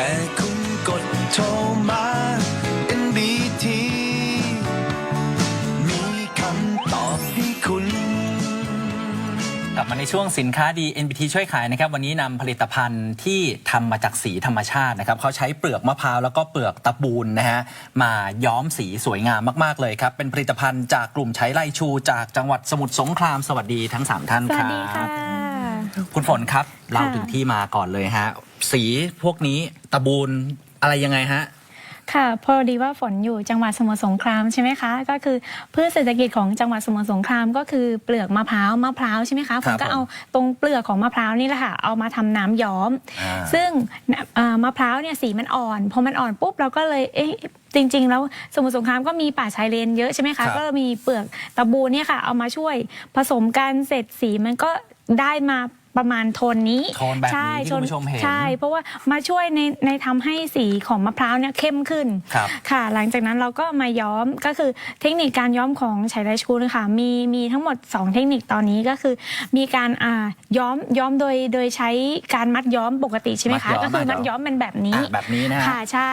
ค่คุณกดโทรมา NBT มีคำตอบให้คุณ กลับมาในช่วงสินค้าดี NBT ช่วยขายนะครับ วันนี้นำผลิตภัณฑ์ที่ทำมาจากสีธรรมชาตินะครับเขาใช้เปลือกมะพร้าวแล้วก็เปลือกตะบูนนะฮะมาย้อมสีสวยงามมาก ๆ เลยครับ เป็นผลิตภัณฑ์จากกลุ่มใช้ไรชู จากจังหวัดสมุทรสงครามสวัสดีทั้ง 3 ท่านสควัสรับ ดีค่ะ คุณฝนครับเล่าค่ะถึงที่มาก่อนเลยฮะ สีพวกนี้ตะบูนอะไรยังไงฮะ ค่ะพอดีว่าฝนอยู่จังหวัดสมุทรสงครามใช่ไหมคะ ก็คือพืชเศรษฐกิจของจังหวัดสมุทรสงครามก็คือเปลือกมะพร้าวมะพร้าวใช่ไหมคะคฝรับนก็ผมเอาตรงเปลือกของมะพร้าวนี่แหละค่ะเอามาทำน้ำย้อม อ่า ซึ่งเอ่อมะพร้าวเนี่ยสีมันอ่อนพอมันอ่อนปุ๊บเราก็เลยเอ๊ะจริง ๆ แล้วสมุทรสงครามก็มีป่าชายเลนเยอะใช่ไหมครัคะบ ก็มีเปลือกตะบูเนี่ยค่ะเอามาช่วยผสมกันเสร็จสีมันก็ได้มา ประมาณโทนนี้โทนแบบนี้ใช่ที่คุณผู้ชมเห็นใช่ เพราะว่ามาช่วยในในทำให้สีของมะพร้าวเนี่ยเข้มขึ้นครับค่ะ หลังจากนั้นเราก็มาย้อมก็คือเทคนิคการย้อมของชัยไรชูนะคะมีมีทั้งหมด 2 เทคนิคตอนนี้ก็คือ มีการอ่าย้อมย้อมโดยโดยใช้การมัดย้อมปกติใช่ไหมมัคะดย้อมก็คือมัมัดดย้ย้ออมมเป็นแบบนี้อะแบบนี้นะฮะค่ะใช่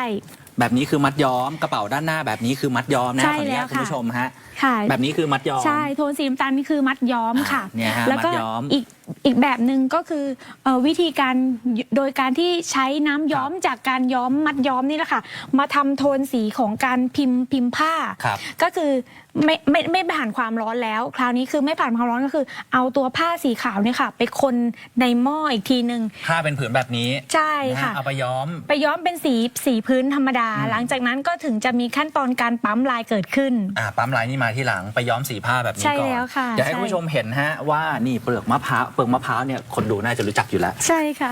แบบนี้คือมัดย้อมกระเป๋าด้านหน้าแบบนี้คือมัดย้อมนะใช่ขออนุญาตแล้วคุณค่ะผู้ชมฮะค่ะแบบนี้คือมัดย้อมใช่โทนสีน้ำตาลนี่คือมัดย้อมค่ะอ่าเนี่ยฮะแล้วก็มัดย้อมอีกอีกแบบหนึ่งก็คือเอ่อวิธีการโดยการที่ใช้น้ำย้อมจากการย้อมมัดย้อมนี่แหละค่ะ มาทำโทนสีของการพิมพ์พิมพ์ผ้าครับก็คือ ไม่ไม่ไม่ผ่านความร้อนแล้ว คราวนี้คือไม่ผ่านความร้อนก็คือ เอาตัวผ้าสีขาวเนี่ยค่ะ ไปคนในหม้ออีกทีหนึ่งผ้าเป็นผืนแบบนี้ใช่นะฮะค่ะ เอาไปย้อม ไปย้อมเป็นสีสีพื้นธรรมดาอืมหลังจากนั้นก็ถึงจะมีขั้นตอนการปั๊มลายเกิดขึ้นอ่าปั๊มลายนี่มาที่หลังไปย้อมสีผ้าแบบนี้ใช่ก่อนแล้วค่ะเดี๋ยวให้ใช่คุณผู้ชมเห็นฮะว่านี่เปลือกมะพร้าวเปลือกมะพร้าวเนี่ยคนดูน่าจะรู้จักอยู่แล้ว ใช่ค่ะ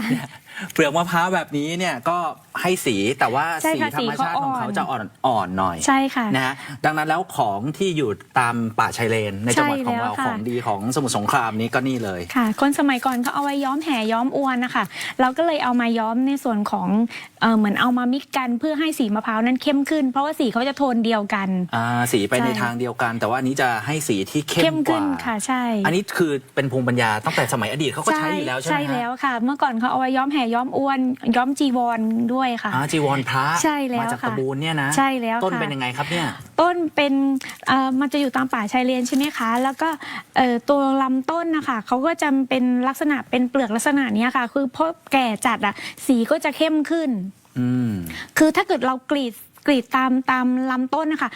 เปลือกมะพร้าวแบบนี้เนี่ยก็ให้สีแต่ว่าใช่สีค่ะธรรมชาติสีเขาของเขาอ่อนจะอ่อนอ่อนหน่อยใช่ค่ะนะฮะดังนั้นแล้วของที่อยู่ตามป่าชายเลน ในจังหวัดของเราใช่แล้วค่ะ ของดีของสมุทรสงครามนี้ก็นี่เลย ค่ะ คนสมัยก่อนเขาเอาไว้ย้อมแห่ย้อมอวนนะคะ เราก็เลยเอามาย้อมในส่วนของเอ่อเหมือนเอามามิกกันเพื่อให้สีมะพร้าวนั้นเข้มขึ้น เพราะว่าสีเขาจะโทนเดียวกัน อ่าสีไปใช่ในทางเดียวกัน แต่ว่าอันนี้จะให้สีที่เข้เข้มมกขึ้ว่านค่ะ ใช่อันนี้คือเป็นภูมิปัญญาตั้งแต่สมัยอดีตเขาก็ใช้อยู่แล้วใช่ไหมใช่ฮะแล้วค่ะ เมื่อก่อนเขาเอาไว้ย้อมแห่ย้อมอวน ย้อมจีวรด้วยค่ะ อ่าจีวรพระใช่แล้วมาจากค่ะตะบูนเนี่ยนะใช่แล้วต้นค่ะ เป็นยังไงครับเนี่ย ต้นเป็นเอ่อมันจะอยู่ตามป่าชายเลนใช่ไหมคะ แล้วก็เอ่อตัวลำต้นนะคะเขาก็จะเป็นลักษณะเป็นเปลือกลักษณะเนี้ยค่ะ คือพอแก่จัดอะสีก็จะเข้มขึ้นอืมคือถ้าเกิดเรากรีดกรีดตามตามลำต้นนะคะ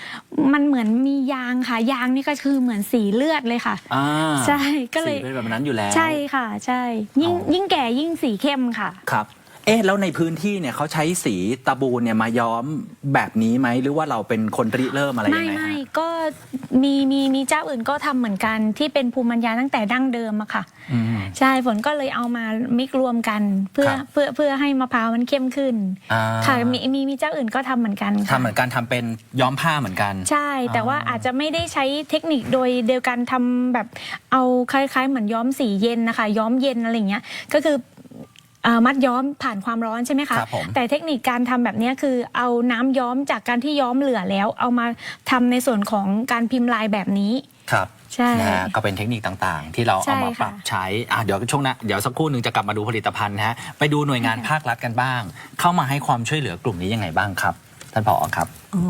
มันเหมือนมียางค่ะ ยางนี่ก็คือเหมือนสีเลือดเลยค่ะอ่าใช่ก็เลยสีเป็นแบบนั้นอยู่แล้ว ใช่ค่ะ ใช่ ยิ่งอ๋อยิ่งแก่ยิ่งสีเข้มค่ะ ครับ เอ๊ะแล้วในพื้นที่เนี่ยเขาใช้สีตะบูนเนี่ยมาย้อมแบบนี้ไหมหรือว่าเราเป็นคนริเริ่มอะไรยังไม่ไงไม่ฮะ ก็มีมีมีเจ้าอื่นก็ทำเหมือนกันที่เป็นภูมิปัญญาตั้งแต่ดั้งเดิมอะค่ะอืมใช่ฝนก็เลยเอามามิกรวมกันเพื่อครับ เพื่อเพื่อให้มะพร้าวมันเข้มขึ้น อ่าค่ะมีมีมีเจ้าอื่นก็ทำเหมือนกันค่ะทำเหมือนกันทำเป็นย้อมผ้าเหมือนกัน ใช่ แต่ว่าอาจจะไม่ได้ใช้เทคนิคโดยเดียวกันทำแบบเอาคล้าย ๆ เหมือนย้อมสีเย็นนะคะ ย้อมเย็นอะไรอย่างเงี้ยก็คือเอ่อ มัดย้อมผ่านความร้อนใช่ไหมคะครับผมแต่เทคนิคการทำแบบเนี้ยคือเอาน้ำย้อมจากการที่ย้อมเหลือแล้ว เอามาทำในส่วนของการพิมพ์ลายแบบนี้ครับใช่นะฮะก็เป็นเทคนิคต่างๆ ที่เราใช่เอามาปรับค่ะใช้อะเดี๋ยวช่วงหน้าเดี๋ยวสักครู่หนึ่งจะกลับมาดูผลิตภัณฑ์นะฮะไปดูหน่วยงานภาครัฐกันบ้าง เข้ามาให้ความช่วยเหลือกลุ่มนี้ยังไงบ้างครับ ท่านผอครับอ๋อ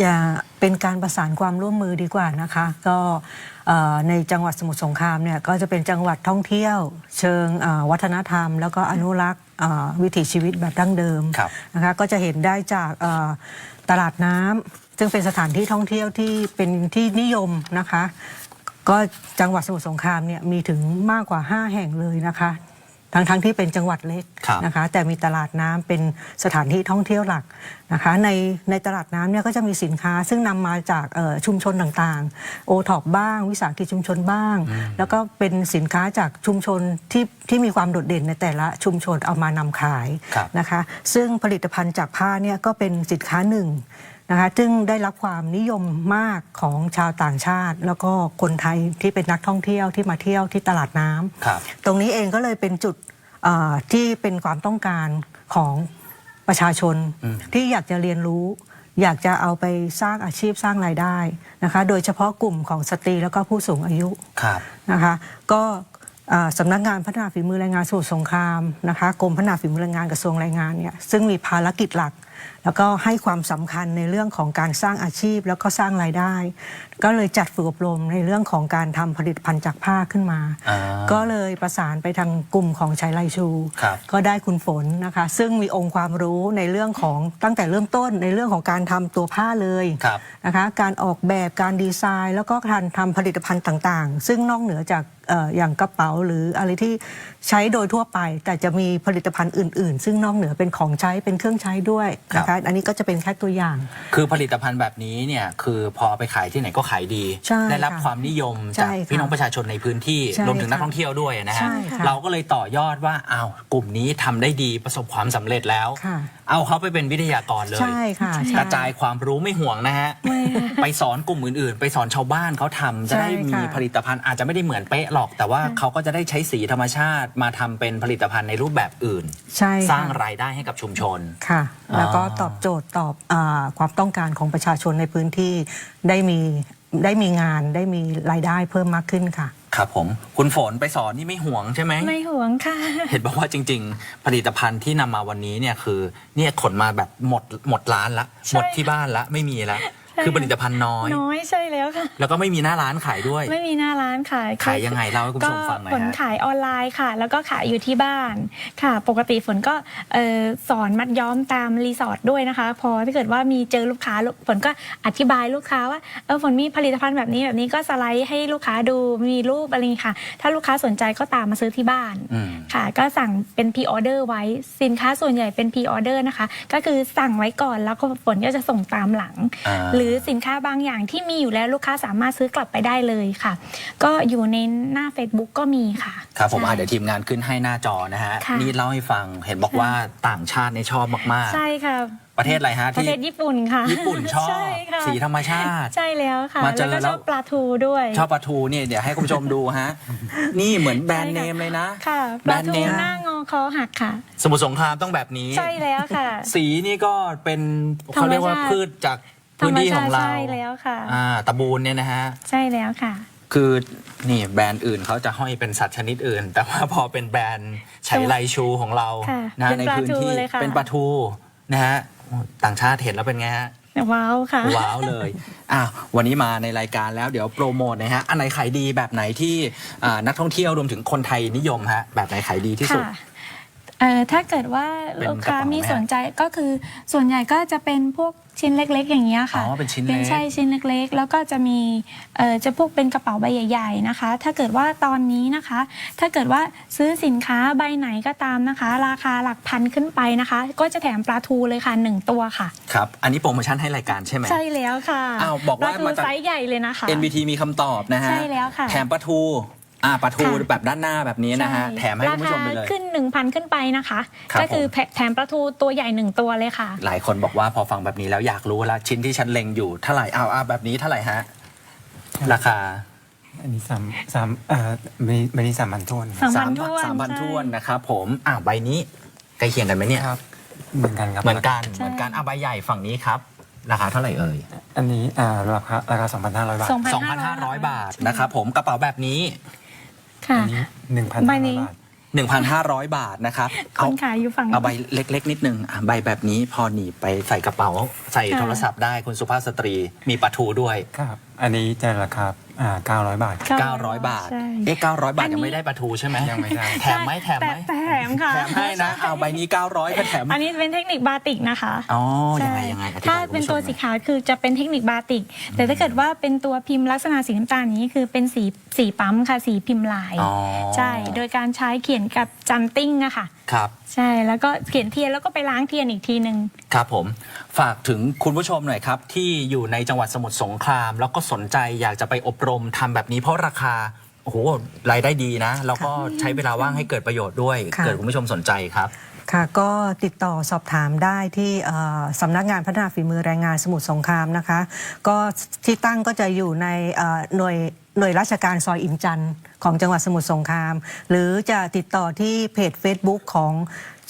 อย่าเป็นการประสานความร่วมมือดีกว่านะคะ ก็เอ่อ ในจังหวัดสมุทรสงครามเนี่ยก็จะเป็นจังหวัดท่องเที่ยว เชิงเอ่อวัฒนธรรม แล้วก็อนุรักษ์เอ่อวิถีชีวิตแบบดั้งเดิมครับนะคะก็จะเห็นได้จากเอ่อตลาดน้ำซึ่งเป็นสถานที่ท่องเที่ยวที่เป็นที่นิยมนะคะ ก็จังหวัดสมุทรสงครามเนี่ยมีถึงมากกว่า 5 แห่งเลยนะคะ ทั้งทั้งที่เป็นจังหวัดเล็กครับนะคะแต่มีตลาดน้ำเป็นสถานที่ท่องเที่ยวหลักนะคะในในตลาดน้ำเนี่ยก็จะมีสินค้าซึ่งนำมาจากเอ่อชุมชนต่างๆโอท็อปบ้าง วิสาหกิจชุมชนบ้าง แล้วก็เป็นสินค้าจากชุมชนที่ที่มีความโดดเด่นในแต่ละชุมชนเอามานำขายครับนะคะซึ่งผลิตภัณฑ์จากผ้าเนี่ยก็เป็นสินค้าหนึ่ง นะคะซึ่งได้รับความนิยมมากของชาวต่างชาติ แล้วก็คนไทยที่เป็นนักท่องเที่ยวที่มาเที่ยวที่ตลาดน้ำครับ ตรงนี้เองก็เลยเป็นจุดเอ่อที่เป็นความต้องการของประชาชนอืม ที่อยากจะเรียนรู้ อยากจะเอาไปสร้างอาชีพสร้างรายได้นะคะ โดยเฉพาะกลุ่มของสตรีแล้วก็ผู้สูงอายุ ครับ นะคะก็อ่า สำนักงานพัฒนาฝีมือแรงงานสมุทรสงครามนะคะกรมพัฒนาฝีมือแรงงานกระทรวงแรงงานเนี่ยซึ่งมีภารกิจหลัก แล้วก็ให้ความสำคัญในเรื่องของการสร้างอาชีพแล้วก็สร้างรายได้ ก็เลยจัดฝึกอบรมในเรื่องของการทำผลิตภัณฑ์จากผ้าขึ้นมาอ่าก็เลยประสานไปทางกลุ่มของชัยไลชูครับก็ได้คุณฝนนะคะ ซึ่งมีองค์ความรู้ในเรื่องของตั้งแต่เริ่มต้นในเรื่องของการทำตัวผ้าเลยครับนะคะการออกแบบการดีไซน์ แล้วก็การทำผลิตภัณฑ์ต่างๆ ซึ่งนอกเหนือจากเอ่ออย่างกระเป๋าหรืออะไรที่ใช้โดยทั่วไป แต่จะมีผลิตภัณฑ์อื่น ๆ ซึ่งนอกเหนือเป็นของใช้เป็นเครื่องใช้ด้วยนะครัคะบอันนี้ก็จะเป็นแค่ตัวอย่าง คือผลิตภัณฑ์แบบนี้เนี่ยคือพอเอาไปขายที่ไหนก็ขายดี ใช่ได้รับค่ะความนิยมใช่จากค่ะพี่น้องประชาชนในพื้นที่ใช่รวมถึงนักค่ะท่องเที่ยวด้วยนะฮะใช่ค่ะเราก็เลยต่อยอดว่าอ้าวกลุ่มนี้ทำได้ดีประสบความสำเร็จแล้ว ค่ะ เอาเขาไปเป็นวิทยากรเลย ใช่ค่ะกใช่ระจายความรู้ไม่ห่วงนะฮะ ไปสอนกลุ่มอื่นๆ ไปสอนชาวบ้านเขาทำจะได้ใช่มีค่ะ ผลิตภัณฑ์อาจจะไม่ได้เหมือนเป๊ะหรอก แต่ว่าเขาก็จะได้ใช้สีธรรมชาติมาทำเป็นผลิตภัณฑ์ในรูปแบบอื่น ใช่ค่ะสร้างรายได้ให้กับชุมชน ค่ะอ๋อแล้วก็ตอบโจทย์ตอบอาความต้องการของประชาชนในพื้นที่ได้มีได้มีงานได้มีรายได้เพิ่มมากขึ้นค่ะ ครับผม คุณฝนไปสอนนี่ไม่ห่วงใช่ไหม ไม่ห่วงค่ะ เห็นบอกว่าจริง ๆ ผลิตภัณฑ์ที่นำมาวันนี้เนี่ยคือ เนี่ยขนมาแบบหมดหมดร้านละ ใช่ หมดที่บ้านละไม่มีละใช่ คือผลิตภัณฑ์น้อย น้อยใช่แล้วค่ะ แล้วก็ไม่มีหน้าร้านขายด้วย ไม่มีหน้าร้านขายขายยังไงเล่าให้คุณผู้ชมฟังหน่อยก็ฝนฮะขายออนไลน์ค่ะ แล้วก็ขายอยู่ที่บ้านค่ะ ปกติฝนก็เอ่อสอนมัดย้อมตามรีสอร์ทด้วยนะคะ พอถ้าเกิดว่ามีเจอลูกค้าฝนก็อธิบายลูกค้าว่าเออฝนมีผลิตภัณฑ์แบบนี้แบบนี้ก็สไลด์ให้ลูกค้าดูมีรูปอะไรอย่างงี้ค่ะ ถ้าลูกค้าสนใจก็ตามมาซื้อที่บ้านอืมค่ะ ก็สั่งเป็นพ r ออเดอร์ไว้สินค้าส่วนใหญ่เป็นพ r ออเดอร์นะคะ ก็คือสั่งไว้ก่อนแล้วก็ฝนก็จะส่งตามหลังอ่าหรือสินค้าบางอย่างที่มีอยู่แล้วลูกค้าสามารถซื้อกลับไปได้เลยค่ะ ก็อยู่ในหน้า Facebook ก็มีค่ะ ครับผมใช่ อะเดี๋ยวทีมงานขึ้นให้หน้าจอนะฮะ ค่ะ นี่เล่าให้ฟังเห็นบอกว่าต่างชาติในยชอบมาก ใช่ค่ะ ๆ ประเทศอะไรฮะ ประที่เทศญี่ปุ่นค่ะญี่ปุ่นชอบใช่ค่ะสีธรรมชาติ ใช่แล้วค่ะมาเจอแล้วก็แล้ชวอบปลาทูด้วยชอบปลาทูเนี่ยเดี๋ยวให้คุณผู้ชมดูฮะ นี่เหมือนแบรนด์เนมเลยนะ ค่ะปแบรลานด์ทูเนม หน้างอคอหักค่ะ สมุทรสงครามต้องแบบนี้ ใช่แล้วค่ะ สีนี่ก็เป็นเขาเรียกว่าธรรมชาติพืชจาก พื้นที่ของเราใช่แล้วค่ะอ่าตะบูนเนี่ยนะฮะใช่แล้วค่ะ คือนี่แบรนด์อื่นเขาจะห้อยเป็นสัตว์ชนิดอื่น แต่ว่าพอเป็นแบรนด์ไฉไลชูของเราค่ะนะเป็นในปลาพื้นทูที่เลยค่ะเป็นปลาทูนะฮะโอ้ต่างชาติเห็นแล้วเป็นไงฮะว้าวค่ะว้าวเลยอะวันนี้มาในรายการแล้วเดี๋ยวโปรโมทหนะฮะอันไหนขายดีแบบไหนที่อ่านักท่องเที่ยวรวมถึงคนไทยนิยมฮะแบบไหนขายดีที่สุดค่ะ เอ่อถ้าเกิดว่าเป็นลูกค้ากระเป๋าไหมมีสนใจก็คือส่วนใหญ่ก็จะเป็นพวกชิ้นเล็ก ๆ อย่างเงี้ยค่ะอ๋อเป็นชิ้นเล็ก ใช่ชิ้นเล็กๆ แล้วก็จะมีเอ่อจะพวกเป็นกระเป๋าใบใหญ่ ๆนะคะ ถ้าเกิดว่าตอนนี้นะคะ ถ้าเกิดว่าซื้อสินค้าใบไหนก็ตามนะคะ ราคาหลักพันขึ้นไปนะคะ ก็จะแถมปลาทูเลยค่ะหนึ่งตัวค่ะ ครับ อันนี้โปรโมชั่นให้รายการใช่ไหม ใช่แล้วค่ะอ้าวบอกว่าปลาทูมาจาก ไซส์ใหญ่เลยนะคะ NBT มีคำตอบนะฮะใช่แล้วค่ะ แถมปลาทู อ่าปลาทูค่ะ แบบด้านหน้าแบบนี้นะฮะ ช่แถมให้คุณผู้ชมไปเลยราคาขึ้น 1,000 ขึ้นไปนะคะ ครับก็คือผมแถมปลาทูตัวใหญ่หนึ่งตัวเลยค่ะ หลายคนบอกว่าพอฟังแบบนี้แล้วอยากรู้แล้วชิ้นที่ฉันเล็งอยู่เท่าไหร่เอาเอาแบบนี้เท่าไหร่ฮะ ราคา อันนี้สามสามเอ่อไม่ไม่ได้สามพันทวนสามพันถ้วนสามพันใช่ท้วนนะครับผมอ่าใบนี้ใกล้เคียงกันไหมเนี่ย ครับ เหมือนกันครับเหมือนกันใช่ เหมือนกันอะใบใหญ่ฝั่งนี้ครับ ราคาเท่าไหร่เอ่ย อันนี้อ่าราคาราคาสองพันห้าร้อยบาท 2,500บาทนะครับผมกระเป๋าแบบนี้ ค่ะ อันนี้หนึ่งพันใบห้านี้ ร้อยบาท 1,500 บาทนะครับคเอานขายอยู่ฝั่ง เอาใบเล็ก ๆ นิดนึงอะใบแบบนี้พอหนีบไปใส่กระเป๋า ใส่ค่ะ โทรศัพท์ได้คุณสุภาพสตรีมีปลาทูด้วย ครับอันนี้จะราคาอ่าเก้าร้อยบาท 900 บาท ใช่ เอ๊ะ900 บาท อันนี้ ยังไม่ได้ปลาทูใช่ไหมยังไม่ได้ แถมไหมแถมไหมแต่แถมค่ะ แถมให้นะ เอาใบนี้ 900ก็แถม อันนี้เป็นเทคนิคบาติกนะคะอ๋อใช่ยังไง ยังไงอธิถ้าบายคุณเป็นผู้ชมตัวหน่สีอยขาวคือจะเป็นเทคนิคบาติก แต่ถ้าเกิดว่าเป็นตัวพิมพ์ลักษณะสีน้ำตาลอย่างนี้คือเป็นสีสีปั๊มค่ะสีพิมพ์ลาย อ๋อ ใช่ โดยการใช้เขียนกับจันติ้งอะค่ะ ครับใช่แล้วก็เขียนเทียนแล้วก็ไปล้างเทียนอีกทีหนึ่งครับผมฝากถึงคุณผู้ชมหน่อยครับ ที่อยู่ในจังหวัดสมุทรสงคราม แล้วก็สนใจอยากจะไปอบรมทำแบบนี้เพราะราคาโอ้โหรายได้ดีนะ แล้วก็ใช้เวลาว่างให้เกิดประโยชน์ด้วยค่ะเกิดคุณผู้ชมสนใจครับ ค่ะก็ติดต่อสอบถามได้ที่สำนักงานพัฒนาฝีมือแรงงานสมุทรสงครามนะคะ ก็ที่ตั้งก็จะอยู่ในหน่วยหน่วยราชการซอยอินจันทร์ของจังหวัดสมุทรสงคราม หรือจะติดต่อที่เพจ Facebook ของ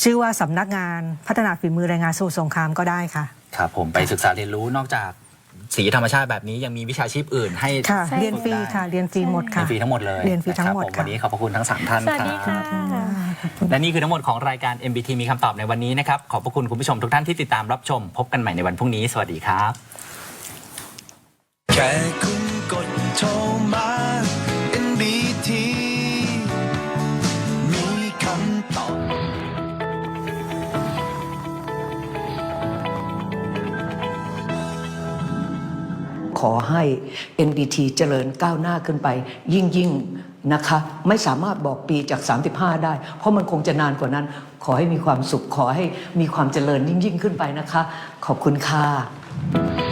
ชื่อว่าสำนักงานพัฒนาฝีมือแรงงานสมุทรสงครามก็ได้ค่ะ ครับผมไปศึกษาเรียนรู้นอกจาก สีธรรมชาติแบบนี้ยังมีวิชาชีพอื่นให้ค่ะ ใช่ เรียนฟรีค่ะ เรียนฟรีหมดเรียค่ะนฟรีทั้งหมดเลยเรียนฟรีทั้งหมดนะครับผค่ะ วันนี้ขอบพระคุณทั้งสามท่านสวัสดีครัค่ะ บ และนี่คือทั้งหมดของรายการ MBT มีคำตอบในวันนี้นะครับ ขอบพระคุณคุณผู้ชมทุกท่านที่ติดตามรับชม พบกันใหม่ในวันพรุ่งนี้ สวัสดีครับ แค่คุณกดโทร ขอให้ NBT เจริญก้าวหน้าขึ้นไป ยิ่งยิ่งนะคะไม่สามารถบอกปีจาก 35 ได้ เพราะมันคงจะนานกว่านั้น ขอให้มีความสุขขอให้มีความเจริญยิ่งยิ่งขึ้นไปนะคะ ขอบคุณค่ะ